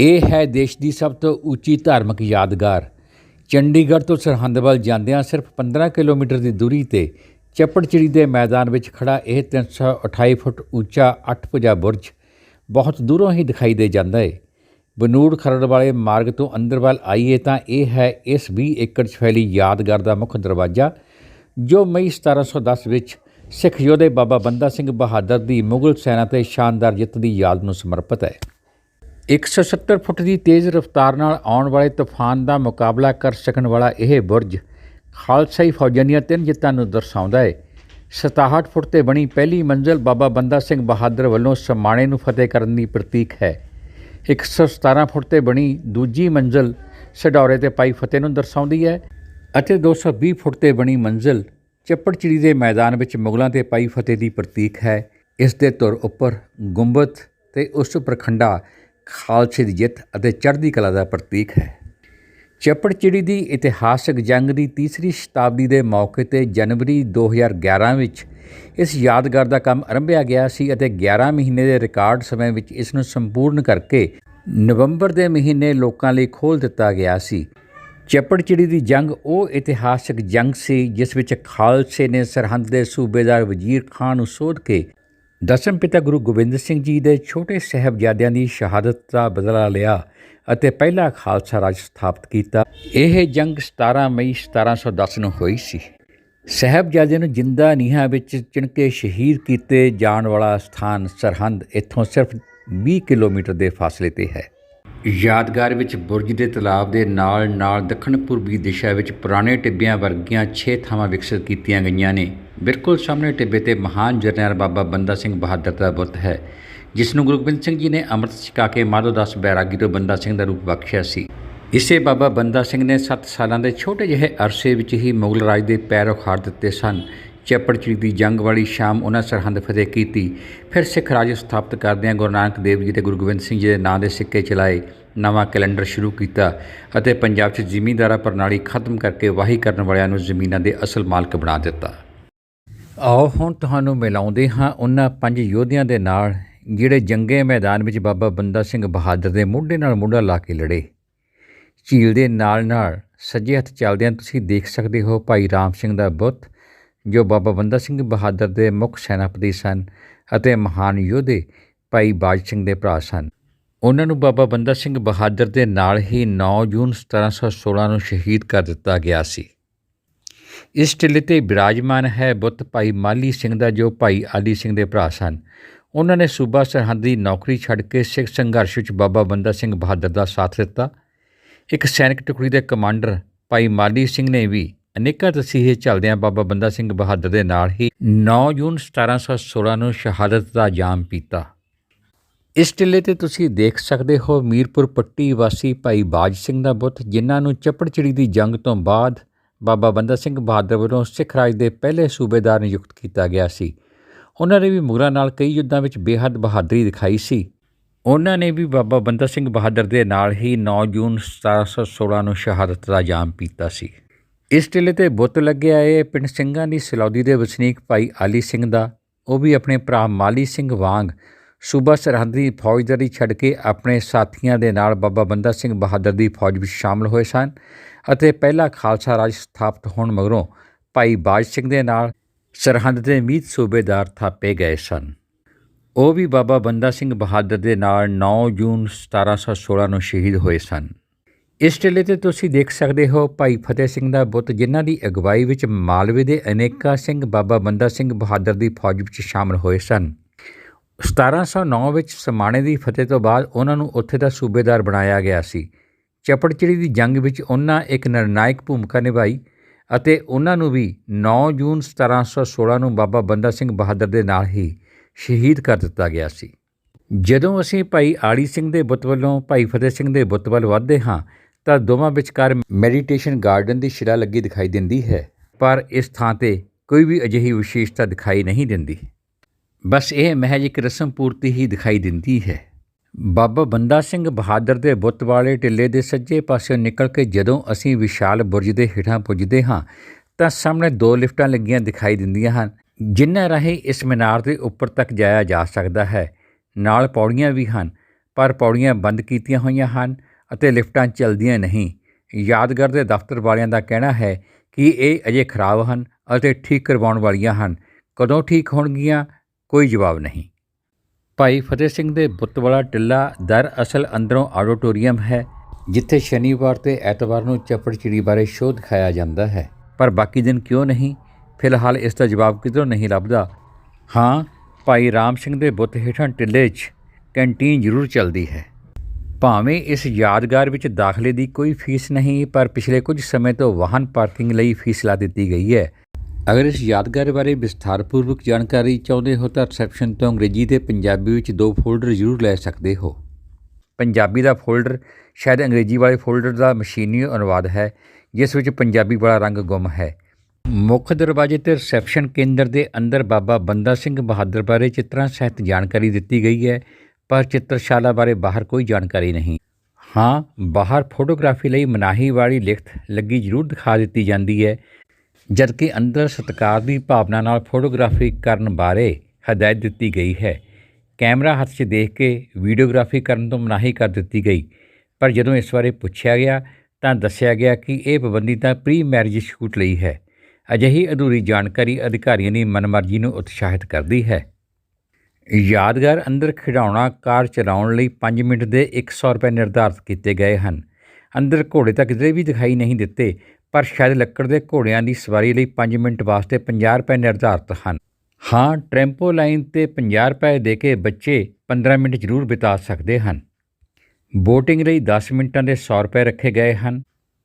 ਇਹ ਹੈ ਦੇਸ਼ ਦੀ ਸਭ ਤੋਂ ਉੱਚੀ ਧਾਰਮਿਕ ਯਾਦਗਾਰ। ਚੰਡੀਗੜ੍ਹ ਤੋਂ ਸਰਹੰਦ ਵੱਲ ਜਾਂਦਿਆਂ ਸਿਰਫ 15 ਕਿਲੋਮੀਟਰ ਦੀ ਦੂਰੀ ਤੇ ਚੱਪੜਚਿੜੀ ਦੇ ਮੈਦਾਨ ਵਿੱਚ ਖੜਾ ਇਹ 328 ਫੁੱਟ ਉੱਚਾ 8 ਭੁਜਾ ਬੁਰਜ ਬਹੁਤ ਦੂਰੋਂ ਹੀ ਦਿਖਾਈ ਦੇ ਜਾਂਦਾ ਹੈ ਬਨੂੜ ਖਰੜ ਵਾਲੇ ਮਾਰਗ ਤੋਂ ਅੰਦਰ ਵੱਲ ਆਈਏ ਤਾਂ ਇਹ ਹੈ ਇਸ 20 ਏਕੜ 'ਚ ਫੈਲੀ ਯਾਦਗਾਰ ਦਾ ਮੁੱਖ ਦਰਵਾਜ਼ਾ, ਜੋ ਮਈ 1710 ਵਿੱਚ ਸਿੱਖ ਯੋਧੇ ਬਾਬਾ ਬੰਦਾ ਸਿੰਘ ਬਹਾਦਰ ਦੀ ਮੁਗਲ ਸੈਨਾ ਤੇ ਸ਼ਾਨਦਾਰ ਜਿੱਤ ਦੀ ਯਾਦ ਨੂੰ ਸਮਰਪਿਤ ਹੈ। 170 ਫੁੱਟ ਦੀ ਤੇਜ਼ ਰਫ਼ਤਾਰ ਨਾਲ ਆਉਣ ਵਾਲੇ ਤੂਫਾਨ ਦਾ ਮੁਕਾਬਲਾ ਕਰ ਸਕਣ ਵਾਲਾ ਇਹ ਬੁਰਜ ਖਾਲਸਾਈ ਫੌਜਾਂ ਦੀਆਂ ਤਿੰਨ ਜਿੱਤਾਂ ਨੂੰ ਦਰਸਾਉਂਦਾ ਹੈ। 67 ਫੁੱਟ ਤੇ ਬਣੀ ਪਹਿਲੀ ਮੰਜ਼ਲ ਬਾਬਾ ਬੰਦਾ ਸਿੰਘ ਬਹਾਦਰ ਵੱਲੋਂ ਸਮਾਣੇ ਨੂੰ ਫਤਿਹ ਕਰਨ ਦੀ ਪ੍ਰਤੀਕ ਹੈ। 117 ਫੁੱਟ ਤੇ ਬਣੀ ਦੂਜੀ ਮੰਜ਼ਲ ਸਡੌਰੇ ਤੇ ਪਾਈ ਫਤਿਹ ਨੂੰ ਦਰਸਾਉਂਦੀ ਹੈ ਅਤੇ 220 ਫੁੱਟ ਤੇ ਬਣੀ ਮੰਜ਼ਲ ਚੱਪੜਚਿੜੀ ਦੇ ਮੈਦਾਨ ਵਿੱਚ ਮੁਗਲਾਂ ਤੇ ਪਾਈ ਫਤਿਹ ਦੀ ਪ੍ਰਤੀਕ ਹੈ। ਇਸ ਦੇ ਧੁਰ ਉੱਪਰ ਗੁੰਬਦ ਤੇ ਉਸ ਪ੍ਰਖੰਡਾ ਖਾਲਸੇ ਦੀ ਜਿੱਤ ਅਤੇ ਚੜ੍ਹਦੀ ਕਲਾ ਦਾ ਪ੍ਰਤੀਕ ਹੈ। ਚੱਪੜਚਿੜੀ ਦੀ ਇਤਿਹਾਸਕ ਜੰਗ ਦੀ ਤੀਸਰੀ ਸ਼ਤਾਬਦੀ ਦੇ ਮੌਕੇ ਤੇ ਜਨਵਰੀ 2011 ਵਿੱਚ ਇਸ ਯਾਦਗਾਰ ਦਾ ਕੰਮ ਆਰੰਭਿਆ ਗਿਆ ਸੀ ਅਤੇ 11 ਮਹੀਨੇ ਦੇ ਰਿਕਾਰਡ ਸਮੇਂ ਵਿੱਚ ਇਸ ਨੂੰ ਸੰਪੂਰਨ ਕਰਕੇ ਨਵੰਬਰ ਦੇ ਮਹੀਨੇ ਲੋਕਾਂ ਲਈ ਖੋਲ੍ਹ ਦਿੱਤਾ ਗਿਆ ਸੀ। ਚੱਪੜਚਿੜੀ ਦੀ ਜੰਗ ਉਹ ਇਤਿਹਾਸਕ ਜੰਗ ਸੀ ਜਿਸ ਵਿੱਚ ਖਾਲਸੇ ਨੇ ਸਰਹੰਦ ਦੇ ਸੂਬੇਦਾਰ ਵਜ਼ੀਰ ਖਾਨ ਨੂੰ ਸੋਧ ਕੇ ਦਸਮ ਪਿਤਾ ਗੁਰੂ ਗੋਬਿੰਦ ਸਿੰਘ ਜੀ ਦੇ ਛੋਟੇ ਸਹਿਬਜ਼ਾਦਿਆਂ ਦੀ ਸ਼ਹਾਦਤ ਦਾ ਬਦਲਾ ਲਿਆ ਅਤੇ ਪਹਿਲਾ ਖਾਲਸਾ ਰਾਜ ਸਥਾਪਿਤ ਕੀਤਾ। ਇਹ ਜੰਗ 17 ਮਈ 1710 ਨੂੰ ਹੋਈ ਸੀ। ਸਹਿਬਜ਼ਾਦਿਆਂ ਨੂੰ ਜਿੰਦਾ ਨੀਹਾਂ ਵਿੱਚ ਚਿਣਕੇ ਸ਼ਹੀਦ ਕੀਤੇ ਜਾਣ ਵਾਲਾ ਸਥਾਨ ਸਰਹੰਦ ਇੱਥੋਂ ਸਿਰਫ 20 ਕਿਲੋਮੀਟਰ ਦੇ ਫਾਸਲੇ ਤੇ ਹੈ। ਯਾਦਗਾਰ ਵਿੱਚ ਬੁਰਜ ਦੇ ਤਲਾਬ ਦੇ ਨਾਲ ਨਾਲ ਦੱਖਣ ਪੂਰਬੀ ਦਿਸ਼ਾ ਵਿੱਚ ਪੁਰਾਣੇ ਟਿੱਬਿਆਂ ਵਰਗੀਆਂ 6 ਥਾਵਾਂ ਵਿਕਸਿਤ ਕੀਤੀਆਂ ਗਈਆਂ ਨੇ। ਬਿਲਕੁਲ ਸਾਹਮਣੇ ਟਿੱਬੇ ਤੇ ਮਹਾਨ ਜਰਨੈਲ ਬਾਬਾ ਬੰਦਾ ਸਿੰਘ ਬਹਾਦਰ ਦਾ ਬੁੱਤ ਹੈ, ਜਿਸ ਨੂੰ ਗੁਰੂ ਗੋਬਿੰਦ ਸਿੰਘ ਜੀ ਨੇ ਅੰਮ੍ਰਿਤ ਛਕਾ ਕੇ ਮਾਧੋ ਦਾਸ ਬੈਰਾਗੀ ਤੋਂ ਬੰਦਾ ਸਿੰਘ ਦਾ ਰੂਪ ਬਖਸ਼ਿਆ ਸੀ। ਇਸੇ ਬਾਬਾ ਬੰਦਾ ਸਿੰਘ ਨੇ 7 ਸਾਲਾਂ ਦੇ ਛੋਟੇ ਜਿਹੇ ਅਰਸੇ ਵਿੱਚ ਹੀ ਮੁਗਲ ਰਾਜ ਦੇ ਪੈਰ ਉਖਾੜ ਦਿੱਤੇ ਸਨ। ਚੱਪੜਚਿੜੀ ਦੀ ਜੰਗ ਵਾਲੀ ਸ਼ਾਮ ਉਹਨਾਂ ਸਰਹੰਦ ਫਤਿਹ ਕੀਤੀ। ਫਿਰ ਸਿੱਖ ਰਾਜ ਸਥਾਪਿਤ ਕਰਦਿਆਂ ਗੁਰੂ ਨਾਨਕ ਦੇਵ ਜੀ ਤੇ ਗੁਰੂ ਗੋਬਿੰਦ ਸਿੰਘ ਜੀ ਦੇ ਨਾਂ ਦੇ ਸਿੱਕੇ ਚਲਾਏ, ਨਵਾਂ ਕੈਲੰਡਰ ਸ਼ੁਰੂ ਕੀਤਾ ਅਤੇ ਪੰਜਾਬ 'ਚ ਜ਼ਿਮੀਂਦਾਰਾ ਪ੍ਰਣਾਲੀ ਖਤਮ ਕਰਕੇ ਵਾਹੀ ਕਰਨ ਵਾਲਿਆਂ ਨੂੰ ਜ਼ਮੀਨਾਂ ਦੇ ਅਸਲ ਮਾਲਕ ਬਣਾ ਦਿੱਤਾ। ਆਓ ਹੁਣ ਤੁਹਾਨੂੰ ਮਿਲਾਉਂਦੇ ਹਾਂ ਉਹਨਾਂ ਪੰਜ ਯੋਧਿਆਂ ਦੇ ਨਾਲ, ਜਿਹੜੇ ਜੰਗੇ ਮੈਦਾਨ ਵਿੱਚ ਬਾਬਾ ਬੰਦਾ ਸਿੰਘ ਬਹਾਦਰ ਦੇ ਮੋਢੇ ਨਾਲ ਮੋਢਾ ਲਾ ਕੇ ਲੜੇ। ਝੀਲ ਦੇ ਨਾਲ ਨਾਲ ਸੱਜੇ ਹੱਥ ਚੱਲਦਿਆਂ ਤੁਸੀਂ ਦੇਖ ਸਕਦੇ ਹੋ ਭਾਈ ਰਾਮ ਸਿੰਘ ਦਾ ਬੁੱਤ, ਜੋ ਬਾਬਾ ਬੰਦਾ ਸਿੰਘ ਬਹਾਦਰ ਦੇ ਮੁੱਖ ਸੈਨਾਪਤੀ ਸਨ ਅਤੇ ਮਹਾਨ ਯੋਧੇ ਭਾਈ ਬਾਜ ਸਿੰਘ ਦੇ ਭਰਾ ਸਨ। ਉਹਨਾਂ ਨੂੰ ਬਾਬਾ ਬੰਦਾ ਸਿੰਘ ਬਹਾਦਰ ਦੇ ਨਾਲ ਹੀ 9 ਜੂਨ 1716 ਨੂੰ ਸ਼ਹੀਦ ਕਰ ਦਿੱਤਾ ਗਿਆ ਸੀ। ਇਸ ਟਿੱਲੇ ਤੇ ਬਿਰਾਜਮਾਨ ਹੈ ਬੁੱਤ ਭਾਈ ਮਾਲੀ ਸਿੰਘ ਦਾ ਜੋ ਭਾਈ ਆਲੀ ਸਿੰਘ ਦੇ ਭਰਾ ਸਨ। ਉਹਨਾਂ ਨੇ ਸੂਬਾ ਸਰਹੰਦ ਦੀ ਨੌਕਰੀ ਛੱਡ ਕੇ ਸਿੱਖ ਸੰਘਰਸ਼ ਵਿੱਚ ਬਾਬਾ ਬੰਦਾ ਸਿੰਘ ਬਹਾਦਰ ਦਾ ਸਾਥ ਦਿੱਤਾ। ਇੱਕ ਸੈਨਿਕ ਟੁਕੜੀ ਦੇ ਕਮਾਂਡਰ ਭਾਈ ਮਾਲੀ ਸਿੰਘ ਨੇ ਵੀ ਅਨੇਕਾਂ ਤਸੀਹੇ ਚੱਲਦਿਆਂ ਬਾਬਾ ਬੰਦਾ ਸਿੰਘ ਬਹਾਦਰ ਦੇ ਨਾਲ ਹੀ 9 ਜੂਨ 1716 ਨੂੰ ਸ਼ਹਾਦਤ ਦਾ ਜਾਮ ਪੀਤਾ। ਇਸ ਟਿੱਲੇ ਤੇ ਤੁਸੀਂ ਦੇਖ ਸਕਦੇ ਹੋ ਮੀਰਪੁਰ ਪੱਟੀ ਵਾਸੀ ਭਾਈ ਬਾਜ ਸਿੰਘ ਦਾ ਬੁੱਤ, ਜਿਨ੍ਹਾਂ ਨੂੰ ਚੱਪੜਚਿੜੀ ਦੀ ਜੰਗ ਤੋਂ ਬਾਅਦ ਬਾਬਾ ਬੰਦਾ ਸਿੰਘ ਬਹਾਦਰ ਵੱਲੋਂ ਸਿੱਖ ਰਾਜ ਦੇ ਪਹਿਲੇ ਸੂਬੇਦਾਰ ਨਿਯੁਕਤ ਕੀਤਾ ਗਿਆ ਸੀ। ਉਹਨਾਂ ਨੇ ਵੀ ਮੁਗਲਾਂ ਨਾਲ ਕਈ ਯੁੱਧਾਂ ਵਿੱਚ ਬੇਹੱਦ ਬਹਾਦਰੀ ਦਿਖਾਈ ਸੀ। ਉਹਨਾਂ ਨੇ ਵੀ ਬਾਬਾ ਬੰਦਾ ਸਿੰਘ ਬਹਾਦਰ ਦੇ ਨਾਲ ਹੀ 9 ਜੂਨ 1716 ਨੂੰ ਸ਼ਹਾਦਤ ਦਾ ਜਾਮ ਪੀਤਾ ਸੀ। ਇਸ ਟਿੱਲੇ ਤੇ ਬੁੱਤ ਲੱਗਿਆ ਏ ਪਿੰਡ ਸਿੰਘਾਂ ਦੀ ਸਲੌਦੀ ਦੇ ਵਸਨੀਕ ਭਾਈ ਆਲੀ ਸਿੰਘ ਦਾ, ਉਹ ਵੀ ਆਪਣੇ ਭਰਾ ਮਾਲੀ ਸਿੰਘ ਵਾਂਗ ਸੂਬਾ ਸਰਹੰਦ ਦੀ ਫੌਜਦਾਰੀ ਛੱਡ ਕੇ ਆਪਣੇ ਸਾਥੀਆਂ ਦੇ ਨਾਲ ਬਾਬਾ ਬੰਦਾ ਸਿੰਘ ਬਹਾਦਰ ਦੀ ਫੌਜ ਵਿੱਚ ਸ਼ਾਮਲ ਹੋਏ ਸਨ ਅਤੇ ਪਹਿਲਾ ਖਾਲਸਾ ਰਾਜ ਸਥਾਪਿਤ ਹੋਣ ਮਗਰੋਂ ਭਾਈ ਬਾਜ ਸਿੰਘ ਦੇ ਨਾਲ ਸਰਹੰਦ ਦੇ ਮੀਤ ਸੂਬੇਦਾਰ ਥਾਪੇ ਗਏ ਸਨ। ਉਹ ਵੀ ਬਾਬਾ ਬੰਦਾ ਸਿੰਘ ਬਹਾਦਰ ਦੇ ਨਾਲ 9 ਜੂਨ 1716 ਨੂੰ ਸ਼ਹੀਦ ਹੋਏ ਸਨ। ਇਸ ਟਿੱਲੇ ਤੇ ਤੁਸੀਂ ਦੇਖ ਸਕਦੇ ਹੋ ਭਾਈ ਫਤਿਹ ਸਿੰਘ ਦਾ ਬੁੱਤ, ਜਿਨ੍ਹਾਂ ਦੀ ਅਗਵਾਈ ਵਿੱਚ ਮਾਲਵੇ ਦੇ ਅਨੇਕਾ ਸਿੰਘ ਬਾਬਾ ਬੰਦਾ ਸਿੰਘ ਬਹਾਦਰ ਦੀ ਫੌਜ ਵਿੱਚ ਸ਼ਾਮਲ ਹੋਏ ਸਨ। 1709 ਵਿੱਚ ਸਮਾਣੇ ਦੀ ਫਤਿਹ ਤੋਂ ਬਾਅਦ ਉਹਨਾਂ ਨੂੰ ਉੱਥੇ ਦਾ ਸੂਬੇਦਾਰ ਬਣਾਇਆ ਗਿਆ ਸੀ। ਚੱਪੜਚਿੜੀ ਦੀ ਜੰਗ ਵਿੱਚ ਉਹਨਾਂ ਇੱਕ ਨਿਰਣਾਇਕ ਭੂਮਿਕਾ ਨਿਭਾਈ ਅਤੇ ਉਹਨਾਂ ਨੂੰ ਵੀ 9 ਜੂਨ 1716 ਨੂੰ ਬਾਬਾ ਬੰਦਾ ਸਿੰਘ ਬਹਾਦਰ ਦੇ ਨਾਲ ਹੀ ਸ਼ਹੀਦ ਕਰ ਦਿੱਤਾ ਗਿਆ ਸੀ। ਜਦੋਂ ਅਸੀਂ ਭਾਈ ਆੜੀ ਸਿੰਘ ਦੇ ਬੁੱਤ ਵੱਲੋਂ ਭਾਈ ਫਤਿਹ ਸਿੰਘ ਦੇ ਬੁੱਤ ਵੱਲ ਵਧਦੇ ਹਾਂ, ਤਾਂ ਦੋਵਾਂ ਵਿਚਕਾਰ ਮੈਡੀਟੇਸ਼ਨ ਗਾਰਡਨ ਦੀ ਸ਼ਿਲਾ ਲੱਗੀ ਦਿਖਾਈ ਦਿੰਦੀ ਹੈ, ਪਰ ਇਸ ਥਾਂ ਤੇ ਕੋਈ ਵੀ ਅਜਿਹੀ ਵਿਸ਼ੇਸ਼ਤਾ ਦਿਖਾਈ ਨਹੀਂ ਦਿੰਦੀ। ਬਸ ਇਹ ਮਹਿਜ ਇੱਕ ਰਸਮ ਪੂਰਤੀ ਹੀ ਦਿਖਾਈ ਦਿੰਦੀ ਹੈ। ਬਾਬਾ ਬੰਦਾ ਸਿੰਘ ਬਹਾਦਰ ਦੇ ਬੁੱਤ ਵਾਲੇ ਟਿੱਲੇ ਦੇ ਸੱਜੇ ਪਾਸਿਓਂ ਨਿਕਲ ਕੇ ਜਦੋਂ ਅਸੀਂ ਵਿਸ਼ਾਲ ਬੁਰਜ ਦੇ ਹੇਠਾਂ ਪੁੱਜਦੇ ਹਾਂ, ਤਾਂ ਸਾਹਮਣੇ ਦੋ ਲਿਫਟਾਂ ਲੱਗੀਆਂ ਦਿਖਾਈ ਦਿੰਦੀਆਂ ਹਨ, ਜਿਨ੍ਹਾਂ ਰਾਹੀਂ ਇਸ ਮੀਨਾਰ ਦੇ ਉੱਪਰ ਤੱਕ ਜਾਇਆ ਜਾ ਸਕਦਾ ਹੈ। ਨਾਲ ਪੌੜੀਆਂ ਵੀ ਹਨ, ਪਰ ਪੌੜੀਆਂ ਬੰਦ ਕੀਤੀਆਂ ਹੋਈਆਂ ਹਨ ਅਤੇ ਲਿਫਟਾਂ ਚੱਲਦੀਆਂ ਨਹੀਂ। ਯਾਦਗਾਰ ਦੇ ਦਫ਼ਤਰ ਵਾਲਿਆਂ ਦਾ ਕਹਿਣਾ ਹੈ ਕਿ ਇਹ ਅਜੇ ਖਰਾਬ ਹਨ ਅਤੇ ਠੀਕ ਕਰਵਾਉਣ ਵਾਲੀਆਂ ਹਨ। ਕਦੋਂ ਠੀਕ ਹੋਣਗੀਆਂ? ਕੋਈ ਜਵਾਬ ਨਹੀਂ। ਭਾਈ ਫਤਿਹ ਸਿੰਘ ਦੇ ਬੁੱਤ ਵਾਲਾ ਟਿੱਲਾ ਦਰਅਸਲ ਅੰਦਰੋਂ ਆਡੀਟੋਰੀਅਮ ਹੈ, ਜਿੱਥੇ ਸ਼ਨੀਵਾਰ ਤੇ ਐਤਵਾਰ ਨੂੰ ਚੱਪੜਚਿੜੀ ਬਾਰੇ ਸ਼ੋਅ ਦਿਖਾਇਆ ਜਾਂਦਾ ਹੈ। ਪਰ ਬਾਕੀ ਦਿਨ ਕਿਉਂ ਨਹੀਂ? ਫਿਲਹਾਲ ਇਸ ਦਾ ਜਵਾਬ ਕਿਧਰੋਂ ਨਹੀਂ ਲੱਭਦਾ। ਹਾਂ, ਭਾਈ ਰਾਮ ਸਿੰਘ ਦੇ ਬੁੱਤ ਹੇਠਾਂ ਟਿੱਲੇ 'ਚ ਕੈਂਟੀਨ ਜ਼ਰੂਰ ਚੱਲਦੀ ਹੈ। ਭਾਵੇਂ ਇਸ ਯਾਦਗਾਰ ਵਿੱਚ ਦਾਖਲੇ ਦੀ ਕੋਈ ਫੀਸ ਨਹੀਂ, ਪਰ ਪਿਛਲੇ ਕੁਝ ਸਮੇਂ ਤੋਂ ਵਾਹਨ ਪਾਰਕਿੰਗ ਲਈ ਫੀਸ ਲਾ ਦਿੱਤੀ ਗਈ ਹੈ। ਅਗਰ ਇਸ ਯਾਦਗਾਰ ਬਾਰੇ ਵਿਸਥਾਰਪੂਰਵਕ ਜਾਣਕਾਰੀ ਚਾਹੁੰਦੇ ਹੋ ਤਾਂ ਰਿਸੈਪਸ਼ਨ ਤੋਂ ਅੰਗਰੇਜ਼ੀ ਤੇ ਪੰਜਾਬੀ ਵਿੱਚ ਦੋ ਫੋਲਡਰ ਜ਼ਰੂਰ ਲੈ ਸਕਦੇ ਹੋ। ਪੰਜਾਬੀ ਦਾ ਫੋਲਡਰ ਸ਼ਾਇਦ ਅੰਗਰੇਜ਼ੀ ਵਾਲੇ ਫੋਲਡਰ ਦਾ ਮਸ਼ੀਨੀ ਅਨੁਵਾਦ ਹੈ, ਜਿਸ ਵਿੱਚ ਪੰਜਾਬੀ ਵਾਲਾ ਰੰਗ ਗੁੰਮ ਹੈ। ਮੁੱਖ ਦਰਵਾਜ਼ੇ ਤੇ ਰਿਸੈਪਸ਼ਨ ਕੇਂਦਰ ਦੇ ਅੰਦਰ ਬਾਬਾ ਬੰਦਾ ਸਿੰਘ ਬਹਾਦਰ ਬਾਰੇ ਚਿੱਤਰਾਂ ਸਹਿਤ ਜਾਣਕਾਰੀ ਦਿੱਤੀ ਗਈ ਹੈ, ਪਰ ਚਿੱਤਰਸ਼ਾਲਾ ਬਾਰੇ ਬਾਹਰ ਕੋਈ ਜਾਣਕਾਰੀ ਨਹੀਂ। ਹਾਂ, ਬਾਹਰ ਫੋਟੋਗ੍ਰਾਫੀ ਲਈ ਮਨਾਹੀ ਵਾਲੀ ਲਿਖਤ ਲੱਗੀ ਜ਼ਰੂਰ ਦਿਖਾ ਦਿੱਤੀ ਜਾਂਦੀ ਹੈ। ਜਦਕਿ ਅੰਦਰ ਸਤਿਕਾਰ ਦੀ ਭਾਵਨਾ ਨਾਲ ਫੋਟੋਗ੍ਰਾਫੀ ਕਰਨ ਬਾਰੇ ਹਦਾਇਤ ਦਿੱਤੀ ਗਈ ਹੈ। ਕੈਮਰਾ ਹੱਥ 'ਚ ਦੇਖ ਕੇ ਵੀਡੀਓਗ੍ਰਾਫੀ ਕਰਨ ਤੋਂ ਮਨਾਹੀ ਕਰ ਦਿੱਤੀ ਗਈ। ਪਰ ਜਦੋਂ ਇਸ ਬਾਰੇ ਪੁੱਛਿਆ ਗਿਆ ਤਾਂ ਦੱਸਿਆ ਗਿਆ ਕਿ ਇਹ ਪਾਬੰਦੀ ਤਾਂ ਪ੍ਰੀ ਮੈਰਿਜ ਸ਼ੂਟ ਲਈ ਹੈ। ਅਜਿਹੀ ਅਧੂਰੀ ਜਾਣਕਾਰੀ ਅਧਿਕਾਰੀਆਂ ਦੀ ਮਨਮਰਜ਼ੀ ਨੂੰ ਉਤਸ਼ਾਹਿਤ ਕਰਦੀ ਹੈ। ਯਾਦਗਾਰ ਅੰਦਰ ਖਿਡੌਣਾ ਕਾਰ ਚਲਾਉਣ ਲਈ 5 ਮਿੰਟ ਦੇ 100 ਰੁਪਏ ਨਿਰਧਾਰਤ ਕੀਤੇ ਗਏ ਹਨ। ਅੰਦਰ ਘੋੜੇ ਤਾਂ ਕਿਤੇ ਵੀ ਦਿਖਾਈ ਨਹੀਂ ਦਿੱਤੇ ਪਰ ਸ਼ਾਇਦ ਲੱਕੜ ਦੇ ਘੋੜਿਆਂ ਦੀ ਸਵਾਰੀ ਲਈ 5 ਮਿੰਟ ਵਾਸਤੇ 50 ਰੁਪਏ ਨਿਰਧਾਰਤ ਹਨ। ਹਾਂ ਟ੍ਰੈਂਪੋ ਲਾਈਨ ਤੇ 50 ਰੁਪਏ ਦੇ ਕੇ ਬੱਚੇ 15 ਮਿੰਟ ਜ਼ਰੂਰ ਬਿਤਾ ਸਕਦੇ ਹਨ। ਬੋਟਿੰਗ ਲਈ 10 ਮਿੰਟਾਂ ਦੇ 100 ਰੁਪਏ ਰੱਖੇ ਗਏ ਹਨ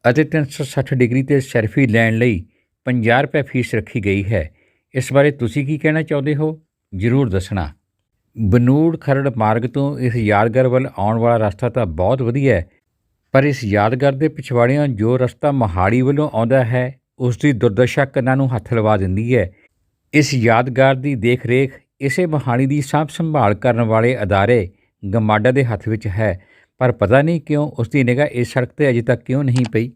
ਅਤੇ 360 ਡਿਗਰੀ ਤੇ ਸੈਲਫੀ ਲੈਣ ਲਈ 50 ਰੁਪਏ ਫੀਸ ਰੱਖੀ ਗਈ ਹੈ। ਇਸ ਬਾਰੇ ਤੁਸੀਂ ਕੀ ਕਹਿਣਾ ਚਾਹੁੰਦੇ ਹੋ? ਜ਼ਰੂਰ ਦੱਸਣਾ। ਬਨੂੜ ਖਰੜ ਮਾਰਗ ਤੋਂ ਇਸ ਯਾਦਗਾਰ ਵੱਲ ਆਉਣ ਵਾਲਾ ਰਸਤਾ ਤਾਂ ਬਹੁਤ ਵਧੀਆ ਹੈ। ਪਰ ਇਸ ਯਾਦਗਾਰ ਦੇ ਪਿਛਵਾੜਿਆਂ ਜੋ ਰਸਤਾ ਮਹਾੜੀ ਵੱਲੋਂ ਆਉਂਦਾ ਹੈ, ਉਸ ਦੀ ਦੁਰਦਸ਼ਾ ਕੰਨਾਂ ਨੂੰ ਹੱਥ ਲਵਾ ਦਿੰਦੀ ਹੈ। ਇਸ ਯਾਦਗਾਰ ਦੀ ਦੇਖ-ਰੇਖ ਇਸੇ ਮਹਾੜੀ ਦੀ ਸਾਂਭ ਸੰਭਾਲ ਕਰਨ ਵਾਲੇ ਅਦਾਰੇ ਗਮਾਡਾ ਦੇ ਹੱਥ ਵਿੱਚ ਹੈ, ਪਰ ਪਤਾ ਨਹੀਂ ਕਿਉਂ ਉਸ ਦੀ ਨਿਗਾਹ ਇਸ ਸੜਕ ਤੇ ਅਜੇ ਤੱਕ ਕਿਉਂ ਨਹੀਂ ਪਈ।